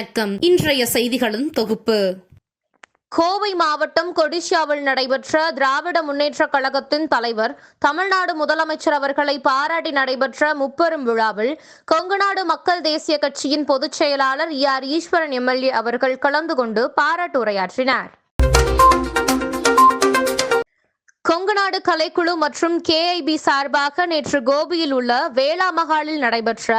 வணக்கம். இன்றைய செய்திகளின் தொகுப்பு. கோவை மாவட்டம் கொடிஷியாவில் நடைபெற்ற திராவிட முன்னேற்றக் கழகத்தின் தலைவர் தமிழ்நாடு முதலமைச்சர் அவர்களை பாராட்டி நடைபெற்ற முப்பெரும் விழாவில் கொங்குநாடு மக்கள் தேசிய கட்சியின் பொதுச் செயலாளர் ஆர் ஈஸ்வரன் எம்எல்ஏ அவர்கள் கலந்து கொண்டு பாராட்டு கொங்குநாடு கலைக்குழு மற்றும் கேஐபி சார்பாக நேற்று கோபியில் உள்ள வேளா மகாலில் நடைபெற்ற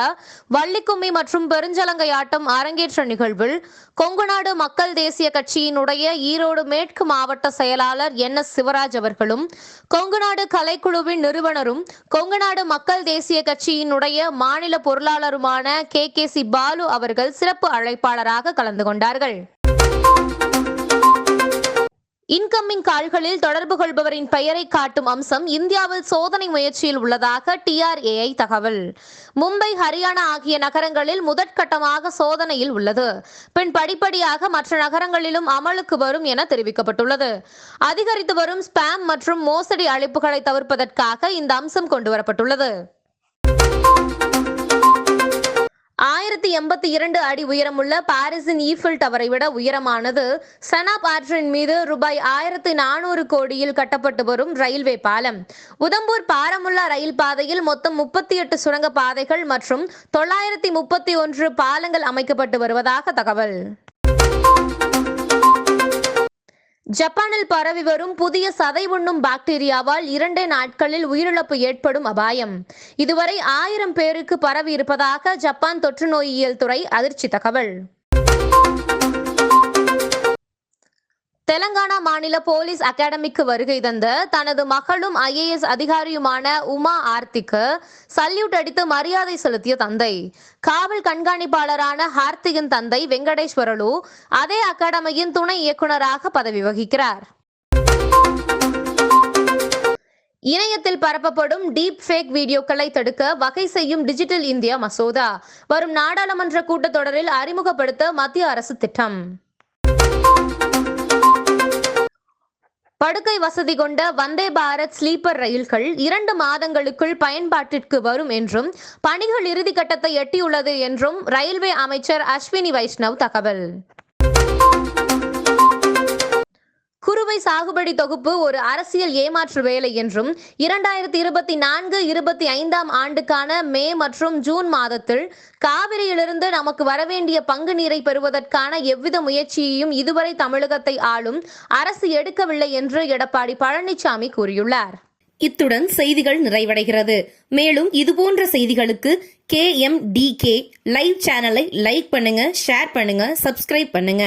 வள்ளிக்கும்மி மற்றும் பெருஞ்சலங்கை ஆட்டம் அரங்கேற்ற நிகழ்வில் கொங்குநாடு மக்கள் தேசிய கட்சியினுடைய ஈரோடு மேற்கு மாவட்ட செயலாளர் என் எஸ் சிவராஜ் அவர்களும் கொங்குநாடு கலைக்குழுவின் நிறுவனரும் கொங்குநாடு மக்கள் தேசிய கட்சியினுடைய மாநில பொருளாளருமான கே கே சி பாலு அவர்கள் சிறப்பு அழைப்பாளராக கலந்து கொண்டார்கள். இன்கமிங் கால்களில் தொடர்பு கொள்பவரின் பெயரை காட்டும் அம்சம் இந்தியாவில் சோதனை முயற்சியில் உள்ளதாக டிஆர்ஏஐ தகவல். மும்பை ஹரியானா ஆகிய நகரங்களில் முதற்கட்டமாக சோதனையில் உள்ளது. பின் படிப்படியாக மற்ற நகரங்களிலும் அமலுக்கு வரும் என தெரிவிக்கப்பட்டுள்ளது. அதிகரித்து வரும் ஸ்பாம் மற்றும் மோசடி அழைப்புகளை தவிர்ப்பதற்காக இந்த அம்சம் கொண்டுவரப்பட்டுள்ளது. எண்பத்தி இரண்டு அடி உயரமுள்ள பாரிஸின் ஈஃபில் டவரை விட உயரமானது. சனாப் ஆற்றின் மீது ரூபாய் ஆயிரத்தி நானூறு கோடியில் கட்டப்பட்டு வரும் ரயில்வே பாலம். உதம்பூர் பாரமுல்லா ரயில் பாதையில் மொத்தம் முப்பத்தி எட்டு சுரங்க பாதைகள் மற்றும் தொள்ளாயிரத்தி முப்பத்தி ஒன்று பாலங்கள் அமைக்கப்பட்டு வருவதாக தகவல். ஜப்பானில் பரவி வரும் புதிய சதை உண்ணும் பாக்டீரியாவால் இரண்டே நாட்களில் உயிரிழப்பு ஏற்படும் அபாயம். இதுவரை ஆயிரம் பேருக்கு பரவி இருப்பதாக ஜப்பான் தொற்று நோயியல் துறை அதிர்ச்சி தகவல். தெலங்கானா மாநில போலீஸ் அகாடமிக்கு வருகை தந்த தனது மகளும் ஐஏஎஸ் அதிகாரியுமான உமா ஆர்த்திக்கு சல்யூட் அடித்து மரியாதை செலுத்திய தந்தை. காவல் கண்காணிப்பாளரான ஹார்த்திகின் தந்தை வெங்கடேஸ்வரலு அதே அகாடமியின் துணை இயக்குநராக பதவி வகிக்கிறார். இணையத்தில் பரப்பப்படும் டீப் ஃபேக் வீடியோக்களை தடுக்க வகை செய்யும் டிஜிட்டல் இந்தியா மசோதா. வரும் நாடாளுமன்ற கூட்டத்தொடரில் அறிமுகப்படுத்த மத்திய அரசு திட்டம். படுக்கை வசதி கொண்ட வந்தே பாரத் ஸ்லீப்பர் ரயில்கள் இரண்டு மாதங்களுக்குள் பயன்பாட்டிற்கு வரும் என்றும் பணிகள் இறுதிக்கட்டத்தை எட்டியுள்ளது என்றும் ரயில்வே அமைச்சர் அஸ்வினி வைஷ்ணவ் தகவல். சாகுபடி தொகுப்பு ஒரு அரசியல் ஏமாற்று வேலை என்றும் இரண்டாயிரத்தி இருபத்தி நான்கு இருபத்தி ஐந்தாம் ஆண்டுக்கான மே மற்றும் ஜூன் மாதத்தில் காவிரியிலிருந்து நமக்கு வரவேண்டிய பங்கு நீரை பெறுவதற்கான எவ்வித முயற்சியையும் இதுவரை தமிழகத்தை ஆளும் அரசு எடுக்கவில்லை என்று எடப்பாடி பழனிசாமி கூறியுள்ளார். இத்துடன் செய்திகள் நிறைவடைகிறது. மேலும் இதுபோன்ற செய்திகளுக்கு K M D K live சேனலை லைக் பண்ணுங்க ஷேர் பண்ணுங்க சப்ஸ்கிரைப் பண்ணுங்க.